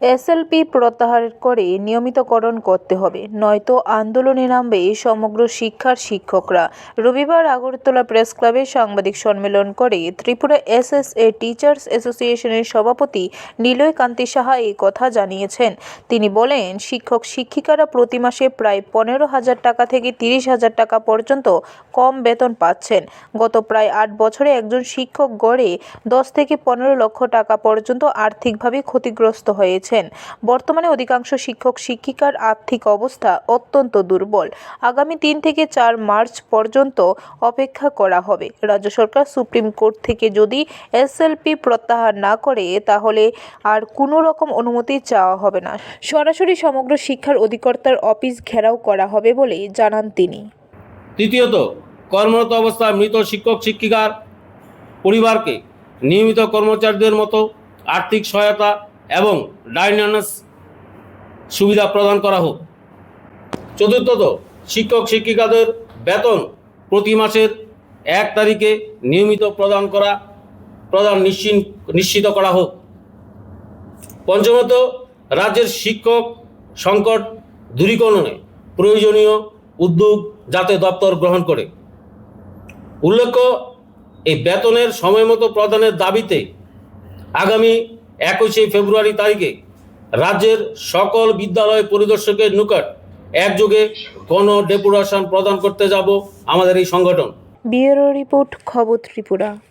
SLP প্রত্যাহার করে নিয়মিতকরণ করতে হবে। নয়তো আন্দোলনে নামবে সমগ্র শিক্ষার শিক্ষকরা। রবিবার আগরতলা প্রেস ক্লাবে সাংবাদিক সম্মেলন করে ত্রিপুরা এসএসএ টিচার্স অ্যাসোসিয়েশনের সভাপতি নিলয় কান্তি সাহা এই কথা জানিয়েছেন। তিনি বলেন, শিক্ষক শিক্ষিকারা প্রতি মাসে প্রায় পনেরো হাজার টাকা থেকে তিরিশ হাজার টাকা পর্যন্ত কম বেতন পাচ্ছেন। গত প্রায় আট বছরে একজন শিক্ষক গড়ে দশ থেকে পনেরো লক্ষ টাকা পর্যন্ত আর্থিকভাবে ক্ষতিগ্রস্ত হয়েছেন বর্তমানে অধিকাংশ শিক্ষক শিক্ষিকার আর্থিক অবস্থা অত্যন্ত দুর্বল। আগামী তিন থেকে চার মার্চ পর্যন্ত অপেক্ষা করা হবে। রাজ্য সরকার সুপ্রিম কোর্ট থেকে যদি এসএলপি প্রত্যাহার না করে, তাহলে আর কোনো রকম অনুমতি চাওয়া হবে না। সরাসরি সমগ্র শিক্ষার অধিকর্তার অফিস ঘেরাও করা হবে বলে জানান তিনি। তৃতীয়ত, কর্মরত অবস্থায় মৃত শিক্ষক শিক্ষিকার পরিবারকে নিয়মিত কর্মচারীদের মতো আর্থিক সহায়তা এবং ডাইনানাস সুবিধা প্রদান করা হোক। চতুর্থত, শিক্ষক শিক্ষিকাদের বেতন প্রতি মাসের এক তারিখে নিয়মিত প্রদান করা, প্রদান নিশ্চিন, নিশ্চিত করা হোক। পঞ্চমত, রাজ্যের শিক্ষক সংকট দূরীকরণে প্রয়োজনীয় উদ্যোগ যাতে দপ্তর গ্রহণ করে। উল্লেখ্য, এই বেতনের সময়মতো প্রদানের দাবিতে আগামী একুশে ফেব্রুয়ারি তারিখে রাজ্যের সকল বিদ্যালয় পরিদর্শকের নিকট একযোগে গণ ডেপুটেশন প্রদান করতে যাব আমাদের এই সংগঠন। ব্যুরো রিপোর্ট, খবর ত্রিপুরা।